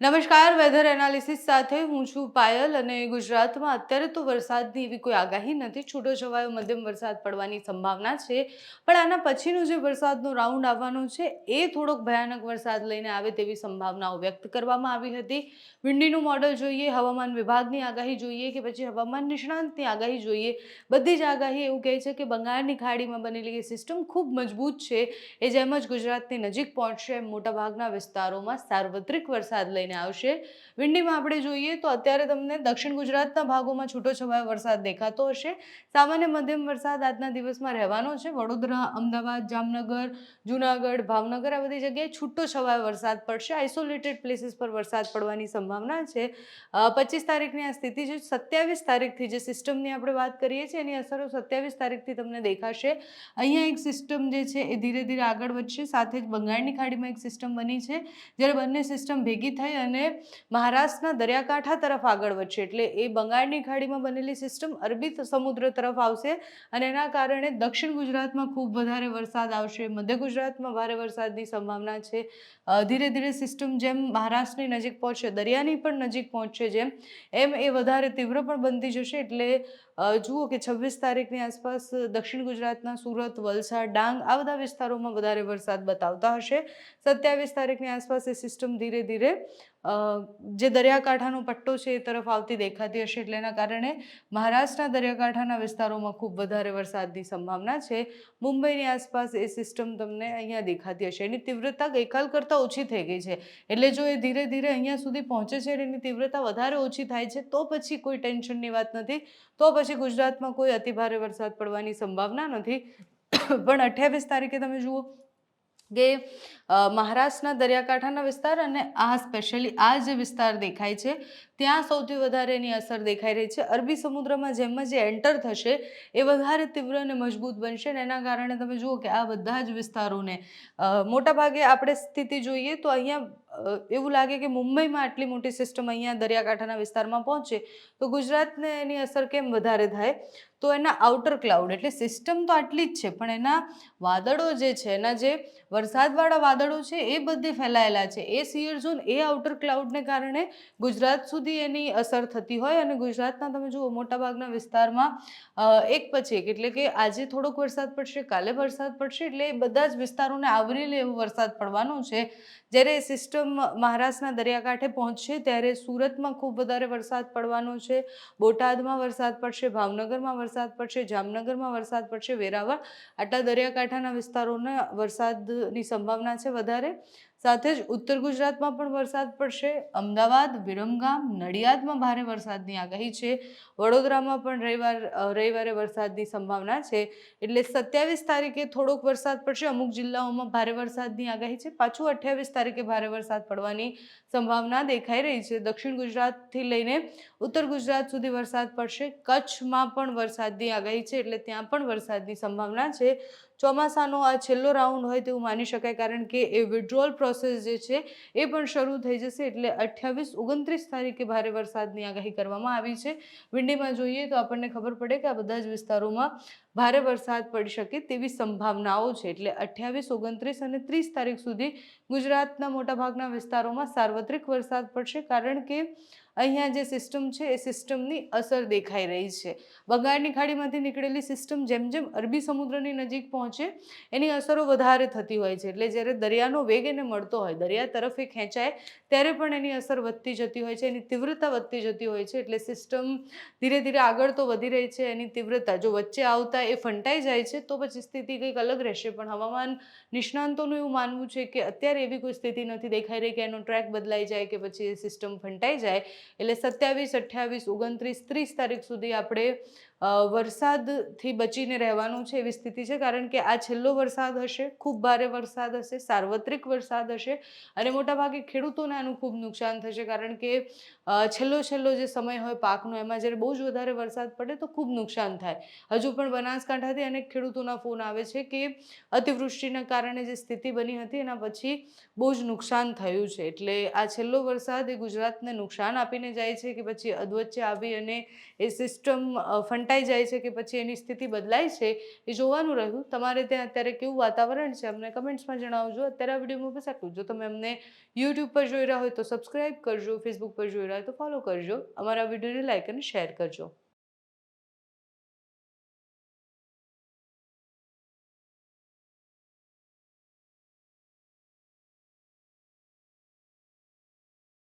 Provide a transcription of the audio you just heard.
નમસ્કાર weather analysis સાથે હું છું પાયલ અને ગુજરાતમાં અત્યારે તો વરસાદની એવી કોઈ આગાહી નથી. છૂટો છવાયો મધ્યમ વરસાદ પડવાની સંભાવના છે. પણ આના પછીનો જે વરસાદનો રાઉન્ડ આવવાનો છે, એ થોડોક ભયાનક વરસાદ લઈને આવે તેવી સંભાવનાઓ વ્યક્ત કરવામાં આવી હતી. વિંડીનું મોડલ જોઈએ, હવામાન વિભાગની આગાહી જોઈએ કે પછી હવામાન નિષ્ણાંતની આગાહી જોઈએ. બધી જ આગાહી એવું કહે છે કે બંગાળની ખાડીમાં બનેલી એ સિસ્ટમ ખૂબ મજબૂત છે. એ જેમ જ ગુજરાતની નજીક પહોંચશે એમ મોટાભાગના વિસ્તારોમાં સાર્વત્રિક વરસાદ લઈને આવશે. વિંડીમાં આપણે જોઈએ તો અત્યારે તમને દક્ષિણ ગુજરાતના ભાગોમાં છૂટો છવાયો વરસાદ દેખાતો હશે. સામાન્ય મધ્યમ વરસાદ આજના દિવસમાં રહેવાનો છે. વડોદરા, અમદાવાદ, જામનગર, જુનાગઢ, ભાવનગર આ બધી જગ્યાએ છૂટો છવાયો વરસાદ પડશે. આઇસોલેટેડ પ્લેસીસ પર વરસાદ પડવાની સંભાવના છે. પચીસ તારીખની આ સ્થિતિ છે. સત્યાવીસ તારીખથી જે સિસ્ટમની આપણે વાત કરીએ છીએ, એની અસરો સત્યાવીસ તારીખથી તમને દેખાશે. અહીંયા એક સિસ્ટમ જે છે એ ધીરે ધીરે આગળ વધશે. સાથે જ બંગાળની ખાડીમાં એક સિસ્ટમ બની છે. જ્યારે બંને સિસ્ટમ ભેગી થઈ અને મહારાષ્ટ્રના દરિયાકાંઠા તરફ આગળ વધશે. એટલે એ બંગાળની ખાડીમાં બનેલી સિસ્ટમ અરબી સમુદ્ર તરફ આવશે અને એના કારણે દક્ષિણ ગુજરાતમાં ખૂબ વધારે વરસાદ આવશે. મધ્ય ગુજરાતમાં ભારે વરસાદની સંભાવના છે. ધીરે ધીરે સિસ્ટમ જેમ મહારાષ્ટ્રની નજીક પહોંચશે, દરિયાની પણ નજીક પહોંચશે જેમ, એમ એ વધારે તીવ્ર પણ બનતી જશે. એટલે જુઓ કે છવ્વીસ તારીખની આસપાસ દક્ષિણ ગુજરાતના સુરત, વલસાડ, ડાંગ આ બધા વિસ્તારોમાં વધારે વરસાદ બતાવતા હશે. સત્યાવીસ તારીખની આસપાસ એ સિસ્ટમ ધીરે ધીરે જે દરિયાકાંઠાનો પટ્ટો છે એ તરફ આવતી દેખાતી હશે એટલે એના કારણે મહારાષ્ટ્રના દરિયાકાંઠાના વિસ્તારોમાં ખૂબ વધારે વરસાદની સંભાવના છે. મુંબઈની આસપાસ એ સિસ્ટમ તમને અહીંયા દેખાતી હશે. એની તીવ્રતા ગઈકાલ કરતાં ઓછી થઈ ગઈ છે. એટલે જો એ ધીરે ધીરે અહીંયા સુધી પહોંચે છે એની તીવ્રતા વધારે ઓછી થાય છે, તો પછી કોઈ ટેન્શનની વાત નથી. તો પછી ગુજરાતમાં કોઈ અતિભારે વરસાદ પડવાની સંભાવના નથી. પણ અઠ્યાવીસ તારીખે તમે જુઓ કે મહારાષ્ટ્રના દરિયાકાંઠાના વિસ્તાર અને આ સ્પેશિયલી આ જે વિસ્તાર દેખાય છે, ત્યાં સૌથી વધારે એની અસર દેખાઈ રહી છે. અરબી સમુદ્રમાં જેમ જ એન્ટર થશે, એ વધારે તીવ્ર અને મજબૂત બનશે અને એના કારણે તમે જુઓ કે આ બધા જ વિસ્તારોને મોટાભાગે આપણે સ્થિતિ જોઈએ તો અહીંયા એવું લાગે કે મુંબઈમાં આટલી મોટી સિસ્ટમ અહીંયા દરિયાકાંઠાના વિસ્તારમાં પહોંચે, તો ગુજરાતને એની અસર કેમ વધારે થાય? તો એના આઉટર ક્લાઉડ એટલે સિસ્ટમ તો આટલી જ છે, પણ એના વાદળો જે છે, એના જે વરસાદવાળા વાદળો છે, એ બધે ફેલાયેલા છે. એ સિયર ઝોન એ આઉટર ક્લાઉડને કારણે ગુજરાત સુધી એની અસર થતી હોય અને ગુજરાતના તમે જુઓ, મોટાભાગના વિસ્તારમાં એક પછી એક, એટલે કે આજે થોડોક વરસાદ પડશે, કાલે વરસાદ પડશે, એટલે એ બધા જ વિસ્તારોને આવરી લે એવો વરસાદ પડવાનો છે. જ્યારે એ સિસ્ટમ મહારાષ્ટ્રના દરિયાકાંઠે પહોંચશે ત્યારે સુરતમાં ખૂબ વધારે વરસાદ પડવાનો છે. બોટાદમાં વરસાદ પડશે, ભાવનગરમાં વરસાદ પડશે, જામનગરમાં વરસાદ પડશે, વેરાવળ. આટલા દરિયાકાંઠાના વિસ્તારોના વરસાદની સંભાવના છે વધારે. સાથે જ ઉત્તર ગુજરાતમાં પણ વરસાદ પડશે. અમદાવાદ, વિરમગામ, નડિયાદમાં ભારે વરસાદની આગાહી છે. વડોદરામાં પણ રવિવાર રવિવારે વરસાદની સંભાવના છે. એટલે સત્યાવીસ તારીખે થોડોક વરસાદ પડશે. અમુક જિલ્લાઓમાં ભારે વરસાદની આગાહી છે. પાછું અઠ્યાવીસ તારીખે ભારે વરસાદ પડવાની સંભાવના દેખાઈ રહી છે. દક્ષિણ ગુજરાતથી લઈને ઉત્તર ગુજરાત સુધી વરસાદ પડશે. કચ્છમાં પણ વરસાદની આગાહી છે. એટલે ત્યાં પણ વરસાદની સંભાવના છે. ચોમાસાનો આ છેલ્લો રાઉન્ડ હોય તેવું માની શકાય, કારણ કે એ વિડ્રોઅલ પ્રોસેસ જે છે, એ પણ શરૂ થઈ જશે એટલે અઠ્યાવીસ ઓગણત્રીસ તારીખે ભારે વરસાદની આગાહી કરવામાં આવી છે. વિંડીમાં જોઈએ તો આપણને ખબર પડે કે આ બધા જ વિસ્તારોમાં ભારે વરસાદ પડી શકે તેવી સંભાવનાઓ છે. એટલે અઠ્યાવીસ, ઓગણત્રીસ અને ત્રીસ તારીખ સુધી ગુજરાતના મોટાભાગના વિસ્તારોમાં સાર્વત્રિક વરસાદ પડશે, કારણ કે અહીંયા જે સિસ્ટમ છે, એ સિસ્ટમની અસર દેખાઈ રહી છે. બંગાળની ખાડીમાંથી નીકળેલી સિસ્ટમ જેમ જેમ અરબી સમુદ્રની નજીક પહોંચે, એની અસરો વધારે થતી હોય છે. એટલે જ્યારે દરિયાનો વેગ એને મળતો હોય, દરિયા તરફ એ ખેંચાય, ત્યારે પણ એની અસર વધતી જતી હોય છે, એની તીવ્રતા વધતી જતી હોય છે. એટલે સિસ્ટમ ધીરે ધીરે આગળ તો વધી રહી છે, એની તીવ્રતા જો વચ્ચે આવતા એ ફંટાઈ જાય છે, તો પછી સ્થિતિ કંઈક અલગ રહેશે. પણ હવામાન નિષ્ણાંતોનું એવું માનવું છે કે અત્યારે એવી કોઈ સ્થિતિ નથી દેખાઈ રહી કે એનો ટ્રેક બદલાઈ જાય કે પછી એ સિસ્ટમ ફંટાઈ જાય. એટલે સત્યાવીસ અઠ્યાવીસ ઓગણત્રીસ ત્રીસ તારીખ સુધી આપણે વરસાદથી બચીને રહેવાનું છે એવી સ્થિતિ છે, કારણ કે આ છેલ્લો વરસાદ હશે, ખૂબ ભારે વરસાદ હશે, સાર્વત્રિક વરસાદ હશે અને મોટાભાગે ખેડૂતોને આનું ખૂબ નુકસાન થશે, કારણ કે છેલ્લો છેલ્લો જે સમય હોય પાકનો, એમાં જ્યારે બહુ જ વધારે વરસાદ પડે તો ખૂબ નુકસાન થાય. હજુ પણ બનાસકાંઠાથી અનેક ખેડૂતોના ફોન આવે છે કે અતિવૃષ્ટિના કારણે જે સ્થિતિ બની હતી એના પછી બહુ જ નુકસાન થયું છે. એટલે આ છેલ્લો વરસાદ એ ગુજરાતને નુકસાન આપીને જાય છે કે પછી અધવચ્ચે આવી અને એ સિસ્ટમ ફંટાઈ ઘટાઈ જાય છે કે પછી એની સ્થિતિ બદલાય છે એ જોવાનું રહ્યું. તમારે ત્યાં અત્યારે કેવું વાતાવરણ છે? અમને કમેન્ટ્સમાં જણાવજો. અત્યારે આ વિડીયોમાં બસ આટલું જો. તમે અમને યુટ્યુબ પર જોઈ રહ્યા હોય તો સબસ્ક્રાઇબ કરજો ફેસબુક પર જોઈ રહ્યા હોય તો ફોલો કરજો. અમારા વિડીયોને લાઇક અને શેર કરજો.